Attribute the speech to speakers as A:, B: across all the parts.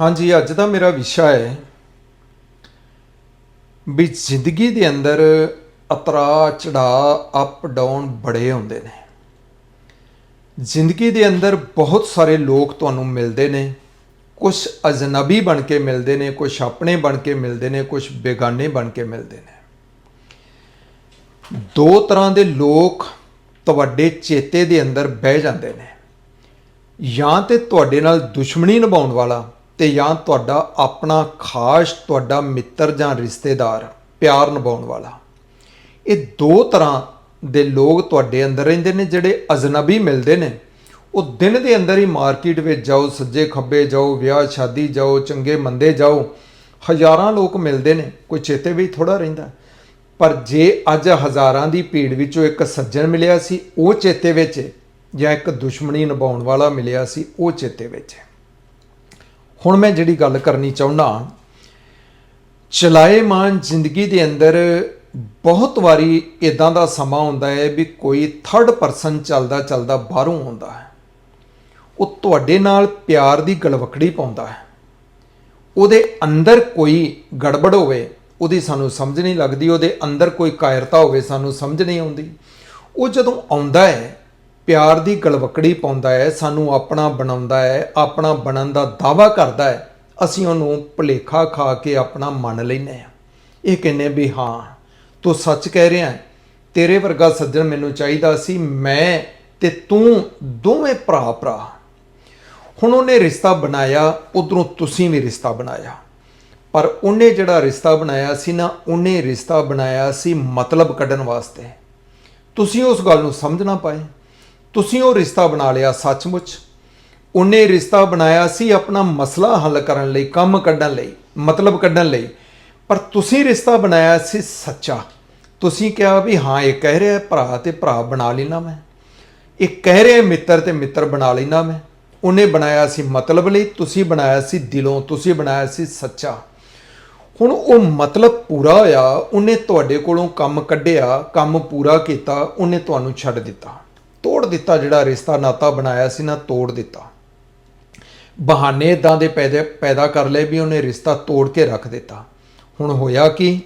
A: ਹਾਂਜੀ, ਅੱਜ ਦਾ ਮੇਰਾ ਵਿਸ਼ਾ ਹੈ ਵੀ ਜ਼ਿੰਦਗੀ ਦੇ ਅੰਦਰ ਉਤਰਾ ਚੜਾ ਅਪ ਡਾਊਨ ਬੜੇ ਹੁੰਦੇ ਨੇ। ਜ਼ਿੰਦਗੀ ਦੇ ਅੰਦਰ ਬਹੁਤ ਸਾਰੇ ਲੋਕ ਤੁਹਾਨੂੰ ਮਿਲਦੇ ਨੇ। ਕੁਝ ਅਜਨਬੀ ਬਣ ਕੇ ਮਿਲਦੇ ਨੇ ਕੁਝ ਆਪਣੇ ਬਣ ਕੇ ਮਿਲਦੇ ਨੇ ਕੁਝ ਬੇਗਾਨੇ ਬਣ ਕੇ ਮਿਲਦੇ ਨੇ। ਦੋ ਤਰ੍ਹਾਂ ਦੇ ਲੋਕ ਤੁਹਾਡੇ ਚੇਤੇ ਦੇ ਅੰਦਰ ਬਹਿ ਜਾਂਦੇ ਨੇ। ਜਾਂ ਤੇ ਤੁਹਾਡੇ ਨਾਲ ਦੁਸ਼ਮਣੀ ਨਿਭਾਉਣ ਵਾਲਾ ਤੇ ਜਾਂ ਤੁਹਾਡਾ ਆਪਣਾ ਖਾਸ ਤੁਹਾਡਾ ਮਿੱਤਰ ਜਾਂ ਰਿਸ਼ਤੇਦਾਰ ਪਿਆਰ ਨਿਭਾਉਣ ਵਾਲਾ। ਇਹ ਦੋ ਤਰ੍ਹਾਂ ਦੇ ਲੋਕ ਤੁਹਾਡੇ ਅੰਦਰ ਰਹਿੰਦੇ ਨੇ, ਜਿਹੜੇ ਅਜਨਬੀ ਮਿਲਦੇ ਨੇ। ਉਹ ਦਿਨ ਦੇ ਅੰਦਰ ਹੀ ਮਾਰਕੀਟ ਵਿੱਚ ਜਾਓ, ਸੱਜੇ ਖੱਬੇ ਜਾਓ, ਵਿਆਹ, ਸ਼ਾਦੀ ਜਾਓ, ਚੰਗੇ ਮੰਦੇ ਜਾਓ, ਹਜ਼ਾਰਾਂ ਲੋਕ ਮਿਲਦੇ ਨੇ। ਕੋਈ ਚੇਤੇ ਵੀ ਥੋੜਾ ਰਹਿੰਦਾ। ਪਰ ਜੇ ਅੱਜ ਹਜ਼ਾਰਾਂ ਦੀ ਭੀੜ ਵਿੱਚੋਂ ਇੱਕ ਸੱਜਣ ਮਿਲਿਆ ਸੀ, ਉਹ ਚੇਤੇ ਵਿੱਚ ਜਾਂ ਇੱਕ ਦੁਸ਼ਮਣੀ ਨਿਭਾਉਣ ਵਾਲਾ ਮਿਲਿਆ ਸੀ, ਉਹ ਚੇਤੇ ਵਿੱਚ ਹੁਣ ਮੈਂ ਜਿਹੜੀ ਗੱਲ ਕਰਨੀ ਚਾਹੁੰਦਾ ਚਲਾਏਮਾਨ ਜ਼ਿੰਦਗੀ ਦੇ ਅੰਦਰ ਬਹੁਤ ਵਾਰੀ ਇਦਾਂ ਦਾ ਸਮਾਂ ਹੁੰਦਾ ਹੈ ਵੀ ਕੋਈ ਥਰਡ ਪਰਸਨ ਚੱਲਦਾ ਚੱਲਦਾ ਬਾਹਰੋਂ ਆਉਂਦਾ ਹੈ। ਉਹ ਤੁਹਾਡੇ ਨਾਲ ਪਿਆਰ ਦੀ ਗਲਵਕੜੀ ਪਾਉਂਦਾ ਹੈ। ਉਹਦੇ ਅੰਦਰ ਕੋਈ ਗੜਬੜ ਹੋਵੇ, ਉਹਦੀ ਸਾਨੂੰ ਸਮਝ ਨਹੀਂ ਲੱਗਦੀ, ਉਹਦੇ ਅੰਦਰ ਕੋਈ ਕਾਇਰਤਾ ਹੋਵੇ, ਸਾਨੂੰ ਸਮਝ ਨਹੀਂ ਆਉਂਦੀ। ਉਹ ਜਦੋਂ ਆਉਂਦਾ ਹੈ ਪਿਆਰ ਦੀ ਗਲਵਕੜੀ ਪਾਉਂਦਾ ਹੈ, ਸਾਨੂੰ ਆਪਣਾ ਬਣਾਉਂਦਾ ਹੈ, ਆਪਣਾ ਬਣਨ ਦਾ ਦਾਵਾ ਕਰਦਾ ਹੈ, ਅਸੀਂ ਉਹਨੂੰ ਭੁਲੇਖਾ ਖਾ ਕੇ ਆਪਣਾ ਮੰਨ ਲੈਂਦੇ ਹਾਂ। ਇਹ ਕਹਿੰਨੇ ਵੀ ਹਾਂ, ਤੂੰ ਸੱਚ ਕਹਿ ਰਿਹਾ ਤੇਰੇ ਵਰਗਾ ਸੱਜਣ ਮੈਨੂੰ ਚਾਹੀਦਾ ਸੀ, ਮੈਂ ਤੇ ਤੂੰ ਦੋਵੇਂ ਭਰਾ ਭਰਾ। ਹੁਣ ਉਹਨੇ ਰਿਸ਼ਤਾ ਬਣਾਇਆ, ਉਧਰੋਂ ਤੁਸੀਂ ਵੀ ਰਿਸ਼ਤਾ ਬਣਾਇਆ। ਪਰ ਉਹਨੇ ਜਿਹੜਾ ਰਿਸ਼ਤਾ ਬਣਾਇਆ ਸੀ ਨਾ, ਉਹਨੇ ਰਿਸ਼ਤਾ ਬਣਾਇਆ ਸੀ ਮਤਲਬ ਕੱਢਣ ਵਾਸਤੇ। ਤੁਸੀਂ ਉਸ ਗੱਲ ਨੂੰ ਸਮਝ ਨਾ ਪਾਏ। ਤੁਸੀਂ ਉਹ ਰਿਸ਼ਤਾ ਬਣਾ ਲਿਆ ਸੱਚਮੁੱਚ? ਉਹਨੇ ਰਿਸ਼ਤਾ ਬਣਾਇਆ ਸੀ ਆਪਣਾ ਮਸਲਾ ਹੱਲ ਕਰਨ ਲਈ, ਕੰਮ ਕੱਢਣ ਲਈ, ਮਤਲਬ ਕੱਢਣ ਲਈ। ਪਰ ਤੁਸੀਂ ਰਿਸ਼ਤਾ ਬਣਾਇਆ ਸੀ ਸੱਚਾ। ਤੁਸੀਂ ਕਿਹਾ ਵੀ ਹਾਂ, ਇਹ ਕਹਿ ਰਿਹਾ, ਭਰਾ ਤੇ ਭਰਾ ਬਣਾ ਲੈਣਾ ਮੈਂ। ਇਹ ਕਹਿ ਰਿਹਾ, ਮਿੱਤਰ ਤੇ ਮਿੱਤਰ ਬਣਾ ਲੈਣਾ ਮੈਂ। ਉਹਨੇ ਬਣਾਇਆ ਸੀ ਮਤਲਬ ਲਈ, ਤੁਸੀਂ ਬਣਾਇਆ ਸੀ ਦਿਲੋਂ, ਤੁਸੀਂ ਬਣਾਇਆ ਸੀ ਸੱਚਾ। ਹੁਣ ਉਹ ਮਤਲਬ ਪੂਰਾ ਹੋਇਆ, ਉਹਨੇ ਤੁਹਾਡੇ ਕੋਲੋਂ ਕੰਮ ਕੱਢਿਆ, ਕੰਮ ਪੂਰਾ ਕੀਤਾ, ਉਹਨੇ ਤੁਹਾਨੂੰ ਛੱਡ ਦਿੱਤਾ। ਤੋੜ ਦਿੱਤਾ ਜਿਹੜਾ ਰਿਸ਼ਤਾ ਨਾਤਾ ਬਣਾਇਆ ਸੀ ਨਾ ਤੋੜ ਦਿੱਤਾ। ਬਹਾਨੇ ਇਦਾਂ ਦੇ ਪੈਦਾ ਪੈਦਾ ਕਰ ਲਏ ਵੀ ਉਹਨੇ ਰਿਸ਼ਤਾ ਤੋੜ ਕੇ ਰੱਖ ਦਿੱਤਾ। ਹੁਣ ਹੋਇਆ ਕਿ?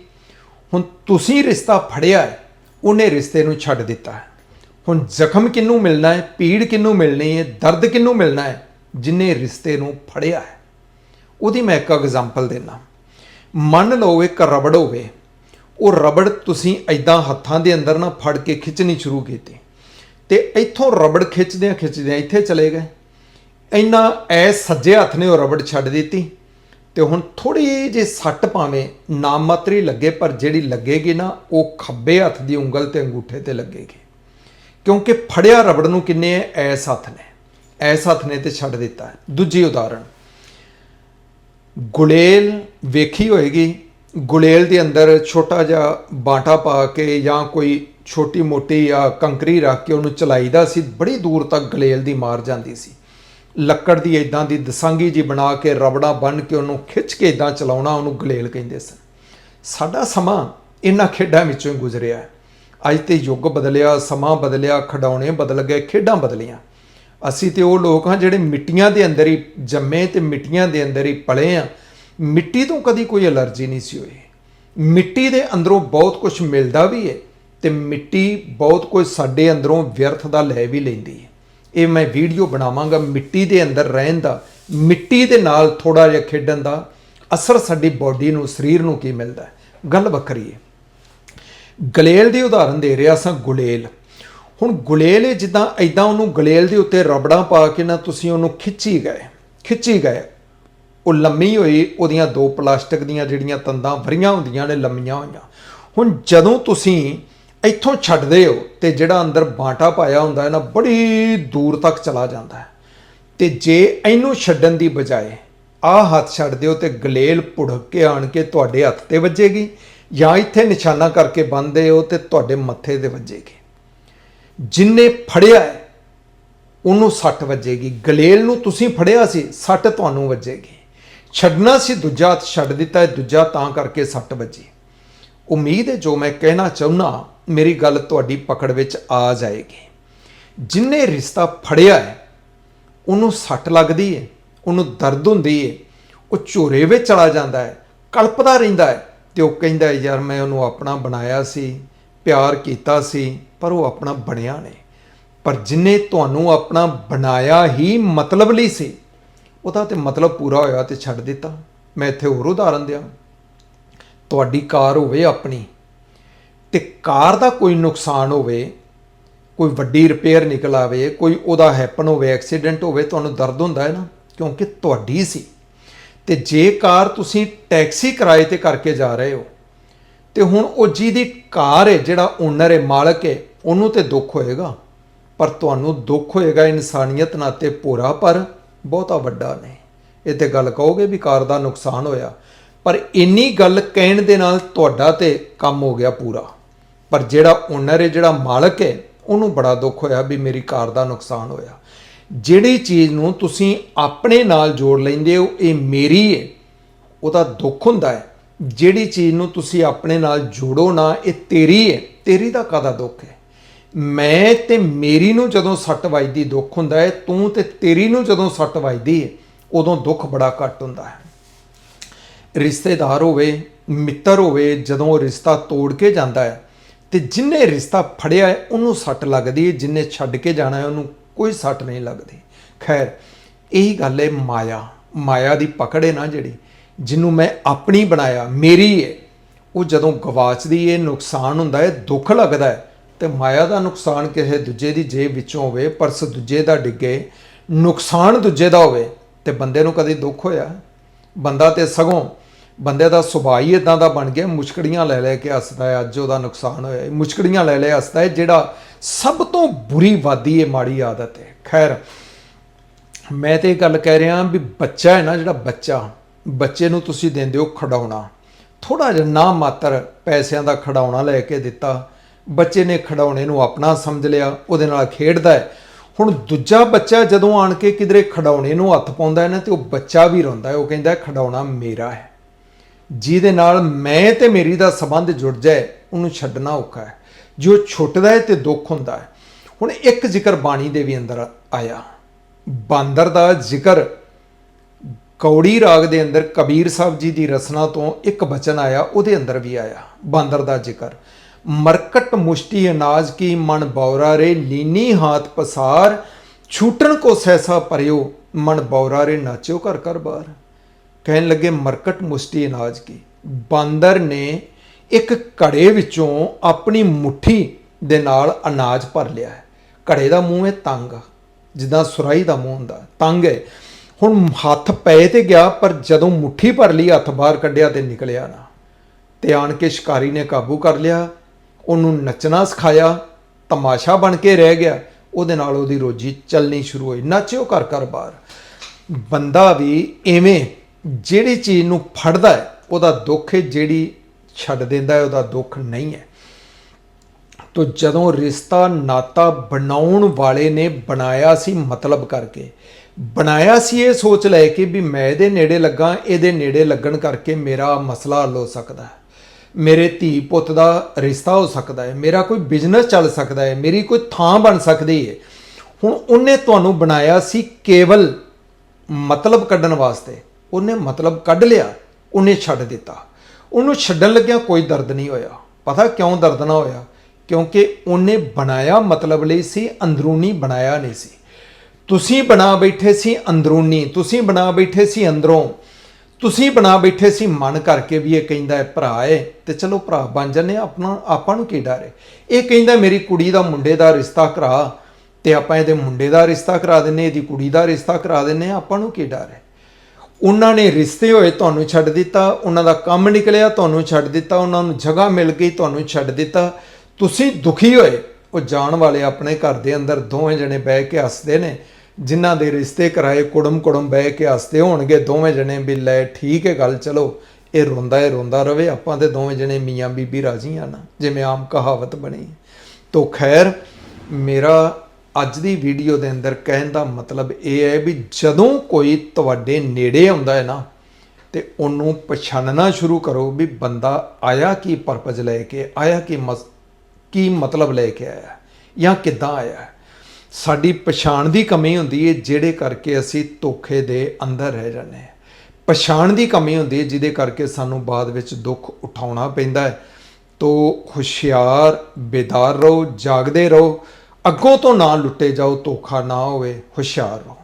A: ਹੁਣ ਤੁਸੀਂ ਰਿਸ਼ਤਾ ਫੜਿਆ ਹੈ, ਉਹਨੇ ਰਿਸ਼ਤੇ ਨੂੰ ਛੱਡ ਦਿੱਤਾ ਹੈ। ਹੁਣ ਜ਼ਖਮ ਕਿੰਨੂੰ ਮਿਲਣਾ ਹੈ, ਪੀੜ ਕਿੰਨੂੰ ਮਿਲਣੀ ਹੈ, ਦਰਦ ਕਿੰਨੂੰ ਮਿਲਣਾ ਹੈ, ਜਿਨੇ ਰਿਸ਼ਤੇ ਨੂੰ ਫੜਿਆ ਹੈ। ਉਹਦੀ ਮੈਂ ਇੱਕ ਐਗਜ਼ਾਮਪਲ ਦੇਣਾ ਮੰਨ ਲਓ ਇੱਕ ਰਬੜ ਹੋਵੇ, ਉਹ ਰਬੜ ਤੁਸੀਂ ਐਦਾਂ ਹੱਥਾਂ ਦੇ ਅੰਦਰ ਨਾ ਫੜ ਕੇ ਖਿੱਚਣੀ ਸ਼ੁਰੂ ਕੀਤੀ। ਤੇ ਇੱਥੋਂ ਰਬੜ ਖਿੱਚਦਿਆਂ ਖਿੱਚਦਿਆਂ ਇੱਥੇ ਚਲੇ ਗਏ। ਇੰਨਾ ਐ ਸੱਜੇ ਹੱਥ ਨੇ ਉਹ ਰਬੜ ਛੱਡ ਦਿੱਤੀ ਤੇ ਹੁਣ ਥੋੜੀ ਜਿਹੀ ਸੱਟ ਭਾਵੇਂ ਨਾਮਾਤਰੀ ਲੱਗੇ, ਪਰ ਜਿਹੜੀ ਲੱਗੇਗੀ ਨਾ, ਉਹ ਖੱਬੇ ਹੱਥ ਦੀ ਉਂਗਲ ਤੇ ਅੰਗੂਠੇ ਤੇ ਲੱਗੇਗੀ। ਕਿਉਂਕਿ ਫੜਿਆ ਰਬੜ ਨੂੰ ਕਿੰਨੇ ਐ ਐਸ ਹੱਥ ਨੇ। ਐਸ ਹੱਥ ਨੇ ਤੇ ਛੱਡ ਦਿੱਤਾ। ਦੂਜੀ ਉਦਾਹਰਣ। ਗੁਲੇਲ ਵੇਖੀ ਹੋਏਗੀ। ਗੁਲੇਲ ਦੇ ਅੰਦਰ ਛੋਟਾ ਜਿਹਾ ਬਾਟਾ ਪਾ ਕੇ ਜਾਂ ਕੋਈ ਛੋਟੀ ਮੋਟੀ ਜਾਂ ਕੰਕਰੀ ਰੱਖ ਕੇ ਉਹਨੂੰ ਚਲਾਈਦਾ ਸੀ, ਬੜੀ ਦੂਰ ਤੱਕ ਗਲੇਲ ਦੀ ਮਾਰ ਜਾਂਦੀ ਸੀ। ਲੱਕੜ ਦੀ ਇਦਾਂ ਦੀ ਦਸਾਂਗੀ ਜੀ ਬਣਾ ਕੇ ਰਬੜਾ ਬੰਨ ਕੇ ਉਹਨੂੰ ਖਿੱਚ ਕੇ ਇਦਾਂ ਚਲਾਉਣਾ, ਉਹਨੂੰ ਗਲੇਲ ਕਹਿੰਦੇ ਸਨ। ਸਾਡਾ ਸਮਾਂ ਇਹਨਾਂ ਖੇਡਾਂ ਵਿੱਚੋਂ ਹੀ ਗੁਜ਼ਰਿਆ ਅੱਜ ਤੇ ਯੁੱਗ ਬਦਲਿਆ, ਸਮਾਂ ਬਦਲਿਆ ਖਡਾਉਣੇ ਬਦਲ ਗਏ, ਖੇਡਾਂ ਬਦਲੀਆਂ। ਅਸੀਂ ਤੇ ਉਹ ਲੋਕ ਹਾਂ ਜਿਹੜੇ ਮਿੱਟੀਆਂ ਦੇ ਅੰਦਰ ਹੀ ਜੰਮੇ ਤੇ ਮਿੱਟੀਆਂ ਦੇ ਅੰਦਰ ਹੀ ਪਲੇ ਆ ਮਿੱਟੀ ਤੋਂ ਕਦੀ ਕੋਈ ਅਲਰਜੀ ਨਹੀਂ ਸੀ ਹੋਈ। ਮਿੱਟੀ ਦੇ ਅੰਦਰੋਂ ਬਹੁਤ ਕੁਝ ਮਿਲਦਾ ਵੀ ਹੈ। ਤੇ ਮਿੱਟੀ ਬਹੁਤ ਕੁਝ ਸਾਡੇ ਅੰਦਰੋਂ ਵਿਅਰਥ ਦਾ ਲੈ ਵੀ ਲੈਂਦੀ ਹੈ। ਇਹ ਮੈਂ ਵੀਡੀਓ ਬਣਾਵਾਂਗਾ ਮਿੱਟੀ ਦੇ ਅੰਦਰ ਰਹਿਣ ਦਾ, ਮਿੱਟੀ ਦੇ ਨਾਲ ਥੋੜਾ ਜਿਹਾ ਖੇਡਣ ਦਾ, ਅਸਰ ਸਾਡੀ ਬਾਡੀ ਨੂੰ, ਸਰੀਰ ਨੂੰ ਕੀ ਮਿਲਦਾ ਗੱਲ ਵੱਖਰੀ ਹੈ। ਗਲੇਲ ਦੀ ਉਦਾਹਰਨ ਦੇ ਰਿਹਾ ਸਾਂ ਗੁਲੇਲ। ਹੁਣ ਗੁਲੇਲ ਇਹ ਜਿੱਦਾਂ ਐਦਾਂ ਉਹਨੂੰ ਗਲੇਲ ਦੇ ਉੱਤੇ ਰਬੜਾਂ ਪਾ ਕੇ ਨਾ ਤੁਸੀਂ ਉਹਨੂੰ ਖਿੱਚੀ ਗਏ ਖਿੱਚੀ ਗਏ। ਉਹ ਲੰਮੀ ਹੋਈ, ਉਹਦੀਆਂ ਦੋ ਪਲਾਸਟਿਕ ਦੀਆਂ ਜਿਹੜੀਆਂ ਤੰਦਾਂ ਭਰੀਆਂ ਹੁੰਦੀਆਂ ਨੇ, ਲੰਮੀਆਂ ਹੋਈਆਂ। ਹੁਣ ਜਦੋਂ ਤੁਸੀਂ ਇੱਥੋਂ ਛੱਡਦੇ ਹੋ ਤੇ ਜਿਹੜਾ ਅੰਦਰ ਬਾਟਾ ਪਾਇਆ ਹੁੰਦਾ ਹੈ ਨਾ, ਬੜੀ ਦੂਰ ਤੱਕ ਚਲਾ ਜਾਂਦਾ ਹੈ। ਤੇ ਜੇ ਇਹਨੂੰ ਛੱਡਣ ਦੀ ਬਜਾਏ ਆਹ ਹੱਥ ਛੱਡ ਦਿਓ ਤੇ ਗਲੇਲ ਪੁੜਕ ਕੇ ਆਣ ਕੇ ਤੁਹਾਡੇ ਹੱਥ ਤੇ ਵੱਜੇਗੀ, ਜਾਂ ਇੱਥੇ ਨਿਸ਼ਾਨਾ ਕਰਕੇ ਬੰਨਦੇ ਹੋ ਤੇ ਤੁਹਾਡੇ ਮੱਥੇ ਤੇ ਵੱਜੇਗੀ। ਜਿੰਨੇ ਫੜਿਆ ਉਹਨੂੰ ਸੱਟ ਵੱਜੇਗੀ। ਗਲੇਲ ਨੂੰ ਤੁਸੀਂ ਫੜਿਆ ਸੀ, ਸੱਟ ਤੁਹਾਨੂੰ ਵੱਜੇਗੀ। ਛੱਡਣਾ ਸੀ, ਦੂਜਾ ਹੱਥ ਛੱਡ ਦਿੱਤਾ ਹੈ, ਦੂਜਾ ਤਾਂ ਕਰਕੇ ਸੱਟ ਵੱਜੀ। ਉਮੀਦ ਹੈ ਜੋ ਮੈਂ ਕਹਿਣਾ ਚਾਹੁੰਨਾ, ਮੇਰੀ ਗੱਲ ਤੁਹਾਡੀ ਪਕੜ ਵਿੱਚ ਆ ਜਾਏਗੀ। ਜਿਨੇ ਰਿਸ਼ਤਾ ਫੜਿਆ ਹੈ, ਉਹਨੂੰ ਸੱਟ ਲੱਗਦੀ ਹੈ, ਉਹਨੂੰ ਦਰਦ ਹੁੰਦੀ ਹੈ, ਉਹ ਝੋਰੇ ਵਿੱਚ ਚਲਾ ਜਾਂਦਾ ਹੈ, ਕਲਪਦਾ ਰਹਿੰਦਾ ਹੈ ਤੇ ਉਹ ਕਹਿੰਦਾ ਯਾਰ, ਮੈਂ ਉਹਨੂੰ ਆਪਣਾ ਬਣਾਇਆ ਸੀ, ਪਿਆਰ ਕੀਤਾ ਸੀ, ਪਰ ਉਹ ਆਪਣਾ ਬਣਿਆ ਨਹੀਂ। ਪਰ ਜਿਨੇ ਤੁਹਾਨੂੰ ਆਪਣਾ ਬਣਾਇਆ ਹੀ ਮਤਲਬ ਲਈ ਸੀ, ਉਹਦਾ ਤੇ ਮਤਲਬ ਪੂਰਾ ਹੋਇਆ ਤੇ ਛੱਡ ਦਿੱਤਾ। ਮੈਂ ਇੱਥੇ ਹੋਰ ਉਦਾਹਰਨ ਦਿਆਂ। ਤੁਹਾਡੀ ਕਾਰ ਹੋਵੇ ਆਪਣੀ ਤੇ ਕਾਰ ਦਾ ਕੋਈ ਨੁਕਸਾਨ ਹੋਵੇ, ਕੋਈ ਵੱਡੀ ਰਿਪੇਅਰ ਨਿਕਲ ਆਵੇ, ਕੋਈ ਉਹਦਾ ਹੈਪਨ ਹੋਵੇ ਐਕਸੀਡੈਂਟ ਹੋਵੇ, ਤੁਹਾਨੂੰ ਦਰਦ ਹੁੰਦਾ ਹੈ ਨਾ? ਕਿਉਂਕਿ ਤੁਹਾਡੀ ਸੀ। ਤੇ ਜੇ ਕਾਰ ਤੁਸੀਂ ਟੈਕਸੀ ਕਿਰਾਏ ਤੇ ਕਰਕੇ ਜਾ ਰਹੇ ਹੋ, ਤੇ ਹੁਣ ਉਹ ਜਿਹਦੀ ਕਾਰ ਹੈ, ਜਿਹੜਾ ਓਨਰ ਹੈ, ਮਾਲਕ ਹੈ, ਉਹਨੂੰ ਤੇ ਦੁੱਖ ਹੋਏਗਾ। ਪਰ ਤੁਹਾਨੂੰ ਦੁੱਖ ਹੋਏਗਾ, ਇਨਸਾਨੀਅਤ ਨਾਤੇ ਪੂਰਾ ਪਰ ਬਹੁਤਾ ਵੱਡਾ ਨਹੀਂ। ਇਹ ਤੇ ਗੱਲ ਕਹੋਗੇ ਵੀ ਕਾਰ ਦਾ ਨੁਕਸਾਨ ਹੋਇਆ। ਪਰ ਇੰਨੀ ਗੱਲ ਕਹਿਣ ਦੇ ਨਾਲ ਤੁਹਾਡਾ ਤੇ ਕੰਮ ਹੋ ਗਿਆ ਪੂਰਾ। ਪਰ ਜਿਹੜਾ ਓਨਰ ਹੈ, ਜਿਹੜਾ ਮਾਲਕ ਹੈ, ਉਹਨੂੰ ਬੜਾ ਦੁੱਖ ਹੋਇਆ ਵੀ ਮੇਰੀ ਕਾਰ ਦਾ ਨੁਕਸਾਨ ਹੋਇਆ। ਜਿਹੜੀ ਚੀਜ਼ ਨੂੰ ਤੁਸੀਂ ਆਪਣੇ ਨਾਲ ਜੋੜ ਲੈਂਦੇ ਹੋ, ਇਹ ਮੇਰੀ ਹੈ ਉਹਦਾ ਦੁੱਖ ਹੁੰਦਾ ਹੈ। ਜਿਹੜੀ ਚੀਜ਼ ਨੂੰ ਤੁਸੀਂ ਆਪਣੇ ਨਾਲ ਜੋੜੋ ਨਾ, ਇਹ ਤੇਰੀ ਹੈ ਤੇਰੀ ਦਾ ਕਾਦਾ ਦੁੱਖ ਹੈ? ਮੈਂ ਤੇ ਮੇਰੀ ਨੂੰ ਜਦੋਂ ਸੱਟ ਵੱਜਦੀ ਦੁੱਖ ਹੁੰਦਾ ਹੈ, ਤੂੰ ਤੇ ਤੇਰੀ ਨੂੰ ਜਦੋਂ ਸੱਟ ਵੱਜਦੀ ਹੈ ਉਦੋਂ ਦੁੱਖ ਬੜਾ ਘੱਟ ਹੁੰਦਾ ਹੈ। ਰਿਸ਼ਤੇਦਾਰ ਹੋਵੇ, ਮਿੱਤਰ ਹੋਵੇ, ਜਦੋਂ ਉਹ ਰਿਸ਼ਤਾ ਤੋੜ ਕੇ ਜਾਂਦਾ ਹੈ, ਤੇ ਜਿੰਨੇ ਰਿਸ਼ਤਾ ਫੜਿਆ ਹੈ, ਉਹਨੂੰ ਸੱਟ ਲੱਗਦੀ ਹੈ, ਜਿੰਨੇ ਛੱਡ ਕੇ ਜਾਣਾ ਹੈ, ਉਹਨੂੰ ਕੋਈ ਸੱਟ ਨਹੀਂ ਲੱਗਦੀ। ਖੈਰ, ਇਹੀ ਗੱਲ ਹੈ ਮਾਇਆ। ਮਾਇਆ ਦੀ ਪਕੜ ਹੈ ਨਾ ਜਿਹੜੀ, ਜਿਹਨੂੰ ਮੈਂ ਆਪਣੀ ਬਣਾਇਆ, ਮੇਰੀ ਹੈ। ਉਹ ਜਦੋਂ ਗਵਾਚਦੀ ਹੈ, ਨੁਕਸਾਨ ਹੁੰਦਾ ਹੈ, ਦੁੱਖ ਲੱਗਦਾ ਹੈ, ਤੇ ਮਾਇਆ ਦਾ ਨੁਕਸਾਨ ਕਿਸੇ ਦੂਜੇ ਦੀ ਜੇਬ ਵਿੱਚੋਂ ਹੋਵੇ, ਪਰਸ ਦੂਜੇ ਦਾ ਡਿੱਗੇ, ਨੁਕਸਾਨ ਦੂਜੇ ਦਾ ਹੋਵੇ, ਤੇ ਬੰਦੇ ਨੂੰ ਕਦੇ ਦੁੱਖ ਹੋਇਆ? ਬੰਦਾ ਤੇ ਸਗੋਂ ਬੰਦੇ ਦਾ ਸੁਭਾਅ ਹੀ ਇਦਾਂ ਦਾ ਬਣ ਗਿਆ ਮੁਸ਼ਕੜੀਆਂ ਲੈ ਲੈ ਕੇ ਹੱਸਦਾ ਹੈ ਅੱਜ ਉਹਦਾ ਨੁਕਸਾਨ ਹੋਇਆ ਮੁਸ਼ਕੜੀਆਂ ਲੈ ਲੈ ਹੱਸਦਾ ਹੈ ਜਿਹੜਾ ਸਭ ਤੋਂ ਬੁਰੀ ਵਾਦੀ ਹੈ ਮਾੜੀ ਆਦਤ ਹੈ। ਖੈਰ ਮੈਂ ਤੇ ਇਹ ਗੱਲ ਕਹਿ ਰਿਹਾ ਵੀ ਬੱਚਾ ਹੈ ਨਾ ਜਿਹੜਾ ਬੱਚਾ ਬੱਚੇ ਨੂੰ ਤੁਸੀਂ ਦਿੰਦੇ ਹੋ ਖਡਾਉਣਾ ਥੋੜਾ ਜਿਹਾ ਨਾ ਮਾਤਰ ਪੈਸਿਆਂ ਦਾ ਖਡਾਉਣਾ ਲੈ ਕੇ ਦਿੱਤਾ। ਬੱਚੇ ਨੇ ਖਡਾਉਣੇ ਨੂੰ ਆਪਣਾ ਸਮਝ ਲਿਆ ਉਹਦੇ ਨਾਲ ਖੇਡਦਾ ਹੈ। ਹੁਣ ਦੂਜਾ ਬੱਚਾ ਜਦੋਂ ਆਣ ਕੇ ਕਿਧਰੇ ਖਡਾਉਣੇ ਨੂੰ ਹੱਥ ਪਾਉਂਦਾ ਹੈ ਨਾ ਤੇ ਉਹ ਬੱਚਾ ਵੀ ਰੋਂਦਾ ਹੈ ਉਹ ਕਹਿੰਦਾ ਹੈ, ਖਡਾਉਣਾ ਮੇਰਾ ਹੈ। ਜਿਹਦੇ ਨਾਲ ਮੈਂ ਤੇ ਮੇਰੀ ਦਾ ਸੰਬੰਧ ਜੁੜ ਜਾਏ, ਉਹਨੂੰ ਛੱਡਣਾ ਔਖਾ ਹੈ। ਜੋ ਛੁੱਟਦਾ ਹੈ ਤੇ ਦੁੱਖ ਹੁੰਦਾ ਹੈ। ਹੁਣ ਇੱਕ ਜ਼ਿਕਰ ਬਾਣੀ ਦੇ ਵੀ ਅੰਦਰ ਆਇਆ। ਬਾਂਦਰ ਦਾ ਜ਼ਿਕਰ ਕੌੜੀ ਰਾਗ ਦੇ ਅੰਦਰ ਕਬੀਰ ਸਾਹਿਬ ਜੀ ਦੀ ਰਸਨਾ ਤੋਂ ਇੱਕ ਬਚਨ ਆਇਆ, ਉਹਦੇ ਅੰਦਰ ਵੀ ਆਇਆ। ਬਾਂਦਰ ਦਾ ਜ਼ਿਕਰ, ਮਰਕਟ ਮੁਸ਼ਟੀ ਅਨਾਜ ਕੀ ਮਨ ਬੌਰਾ ਰੇ, ਲੀਨੀ ਹਾਥ ਪਸਾਰ, ਛੂਟਣ ਕੋ ਸੈਸਾ ਪਰਿਓ, ਮਨ ਬੌਰਾ ਰੇ, ਨਾਚਿਓ ਕਰ ਕਰ ਬਾਰ। ਕਹਿਣ ਲੱਗੇ ਮਰਕਟ ਮੁਸ਼ਟੀ ਅਨਾਜ ਕੀ। ਬਾਂਦਰ ਨੇ ਇੱਕ ਘੜੇ ਵਿੱਚੋਂ ਆਪਣੀ ਮੁਠੀ ਦੇ ਨਾਲ ਅਨਾਜ ਭਰ ਲਿਆ ਹੈ। ਘੜੇ ਦਾ ਮੂੰਹ ਹੈ ਤੰਗ, ਜਿੱਦਾਂ ਸੁਰਾਈ ਦਾ ਮੂੰਹ ਹੁੰਦਾ ਤੰਗ ਹੈ। ਹੁਣ ਹੱਥ ਪਏ ਤੇ ਗਿਆ, ਪਰ ਜਦੋਂ ਮੁਠੀ ਭਰ ਲਈ, ਹੱਥ ਬਾਹਰ ਕੱਢਿਆ ਤੇ ਨਿਕਲਿਆ ਨਾ। ਤੇ ਆਣ ਕੇ ਸ਼ਿਕਾਰੀ ਨੇ ਕਾਬੂ ਕਰ ਲਿਆ। ਉਹਨੂੰ ਨੱਚਣਾ ਸਿਖਾਇਆ। ਤਮਾਸ਼ਾ ਬਣ ਕੇ ਰਹਿ ਗਿਆ। ਉਹਦੇ ਨਾਲ ਉਹਦੀ ਰੋਜੀ ਚੱਲਣੀ ਸ਼ੁਰੂ ਹੋਈ। ਨੱਚਿਓ ਘਰ ਘਰ ਬਾਹਰ। ਬੰਦਾ ਵੀ ਐਵੇਂ ਜਿਹੜੀ ਚੀਜ਼ ਨੂੰ ਫੜਦਾ ਹੈ, ਉਹਦਾ ਦੁੱਖ ਹੈ, ਜਿਹੜੀ ਛੱਡ ਦਿੰਦਾ ਹੈ, ਉਹਦਾ ਦੁੱਖ ਨਹੀਂ ਹੈ। ਤੋ ਜਦੋਂ ਰਿਸ਼ਤਾ ਨਾਤਾ ਬਣਾਉਣ ਵਾਲੇ ਨੇ ਬਣਾਇਆ ਸੀ ਮਤਲਬ ਕਰਕੇ, ਬਣਾਇਆ ਸੀ ਇਹ ਸੋਚ ਲੈ ਕੇ ਵੀ ਮੈਂ ਇਹਦੇ ਨੇੜੇ ਲੱਗਾ, ਇਹਦੇ ਨੇੜੇ ਲੱਗਣ ਕਰਕੇ ਮੇਰਾ ਮਸਲਾ ਹੱਲ ਹੋ ਸਕਦਾ ਹੈ। ਮੇਰੇ ਧੀ ਪੁੱਤ ਦਾ ਰਿਸ਼ਤਾ ਹੋ ਸਕਦਾ ਹੈ, ਮੇਰਾ ਕੋਈ ਬਿਜ਼ਨਸ ਚੱਲ ਸਕਦਾ ਹੈ, ਮੇਰੀ ਕੋਈ ਥਾਂ ਬਣ ਸਕਦੀ ਹੈ। ਹੁਣ ਉਹਨੇ ਤੁਹਾਨੂੰ ਬਣਾਇਆ ਸੀ ਕੇਵਲ ਮਤਲਬ ਕੱਢਣ ਵਾਸਤੇ। ਉਹਨੇ ਮਤਲਬ ਕੱਢ ਲਿਆ, ਉਹਨੇ ਛੱਡ ਦਿੱਤਾ। ਉਹਨੂੰ ਛੱਡਣ ਲੱਗਿਆ ਕੋਈ ਦਰਦ ਨਹੀਂ ਹੋਇਆ। ਪਤਾ ਕਿਉਂ ਦਰਦ ਨਾ ਹੋਇਆ? ਕਿਉਂਕਿ ਉਹਨੇ ਬਣਾਇਆ ਮਤਲਬ ਲਈ ਸੀ, ਅੰਦਰੂਨੀ ਬਣਾਇਆ ਨਹੀਂ ਸੀ। ਤੁਸੀਂ ਬਣਾ ਬੈਠੇ ਸੀ ਅੰਦਰੂਨੀ, ਤੁਸੀਂ ਬਣਾ ਬੈਠੇ ਸੀ ਅੰਦਰੋਂ। ਤੁਸੀਂ ਬਣਾ ਬੈਠੇ ਸੀ ਮਨ ਕਰਕੇ ਵੀ ਇਹ ਕਹਿੰਦਾ ਹੈ, ਭਰਾ ਹੈ ਤੇ ਚਲੋ ਭਰਾ ਬਣ ਜੰਨੇ ਆਪਣਾ, ਆਪਾਂ ਨੂੰ ਕੀ ਡਰ ਹੈ ਇਹ ਕਹਿੰਦਾ, ਮੇਰੀ ਕੁੜੀ ਦਾ ਮੁੰਡੇ ਦਾ ਰਿਸ਼ਤਾ ਕਰਾ, ਤੇ ਆਪਾਂ ਇਹਦੇ ਮੁੰਡੇ ਦਾ ਰਿਸ਼ਤਾ ਕਰਾ ਦਿੰਨੇ ਇਹਦੀ ਕੁੜੀ ਦਾ ਰਿਸ਼ਤਾ ਕਰਾ ਦਿੰਨੇ ਆਪਾਂ ਨੂੰ ਕੀ ਡਰ ਹੈ ਉਹਨਾਂ ਨੇ ਰਿਸ਼ਤੇ ਹੋਏ ਤੁਹਾਨੂੰ ਛੱਡ ਦਿੱਤਾ, ਉਹਨਾਂ ਦਾ ਕੰਮ ਨਿਕਲਿਆ ਤੁਹਾਨੂੰ ਛੱਡ ਦਿੱਤਾ, ਉਹਨਾਂ ਨੂੰ ਜਗ੍ਹਾ ਮਿਲ ਗਈ ਤੁਹਾਨੂੰ ਛੱਡ ਦਿੱਤਾ। ਤੁਸੀਂ ਦੁਖੀ ਹੋਏ, ਉਹ ਜਾਣ ਵਾਲੇ ਆਪਣੇ ਘਰ ਦੇ ਅੰਦਰ ਦੋਵੇਂ ਜਣੇ ਬਹਿ ਕੇ ਹੱਸਦੇ ਨੇ, ਜਿਨ੍ਹਾਂ ਦੇ ਰਿਸ਼ਤੇ ਕਰਾਏ ਕੁੜਮ ਕੁੜਮ ਬਹਿ ਕੇ ਹੱਸਦੇ ਹੋਣਗੇ, ਦੋਵੇਂ ਜਣੇ ਵੀ ਲੈ ਠੀਕ ਹੈ, ਗੱਲ ਚਲੋ, ਇਹ ਰੋਂਦਾ ਹੈ, ਰੋਂਦਾ ਰਵੇ, ਆਪਾਂ ਤੇ ਦੋਵੇਂ ਜਣੇ ਮੀਆਂ ਬੀਬੀ ਰਾਜੀ ਆ ਨਾ, ਜਿਵੇਂ ਆਮ ਕਹਾਵਤ ਬਣੀ। ਤੋ ਖੈਰ, ਮੇਰਾ ਅੱਜ ਦੀ ਵੀਡੀਓ ਦੇ ਅੰਦਰ ਕਹਿਣ ਦਾ ਮਤਲਬ ਇਹ ਹੈ ਵੀ ਜਦੋਂ ਕੋਈ ਤੁਹਾਡੇ ਨੇੜੇ ਆਉਂਦਾ ਹੈ ਨਾ, ਤੇ ਉਹਨੂੰ ਪਛਾਣਨਾ ਸ਼ੁਰੂ ਕਰੋ ਵੀ ਬੰਦਾ ਆਇਆ ਕੀ ਪਰਪਸ ਲੈ ਕੇ, ਆਇਆ ਕੀ ਮਸ, ਕੀ ਮਤਲਬ ਲੈ ਕੇ ਆਇਆ ਜਾਂ ਕਿੱਦਾਂ ਆਇਆ ਸਾਡੀ ਪਛਾਣ ਦੀ ਕਮੀ ਹੁੰਦੀ ਹੈ ਜਿਹੜੇ ਕਰਕੇ ਅਸੀਂ ਧੋਖੇ ਦੇ ਅੰਦਰ ਰਹਿ ਜਾਂਦੇ ਹਾਂ। ਪਛਾਣ ਦੀ ਕਮੀ ਹੁੰਦੀ ਹੈ ਜਿਹਦੇ ਕਰਕੇ ਸਾਨੂੰ ਬਾਅਦ ਵਿੱਚ ਦੁੱਖ ਉਠਾਉਣਾ ਪੈਂਦਾ ਹੈ। ਤੋ ਹੁਸ਼ਿਆਰ, ਬੇਦਾਰ ਰਹੋ, ਜਾਗਦੇ ਰਹੋ। ਅੱਗੋਂ ਤੋਂ ਨਾ ਲੁੱਟੇ ਜਾਓ ਧੋਖਾ ਨਾ ਹੋਵੇ ਹੁਸ਼ਿਆਰ ਰਹੋ।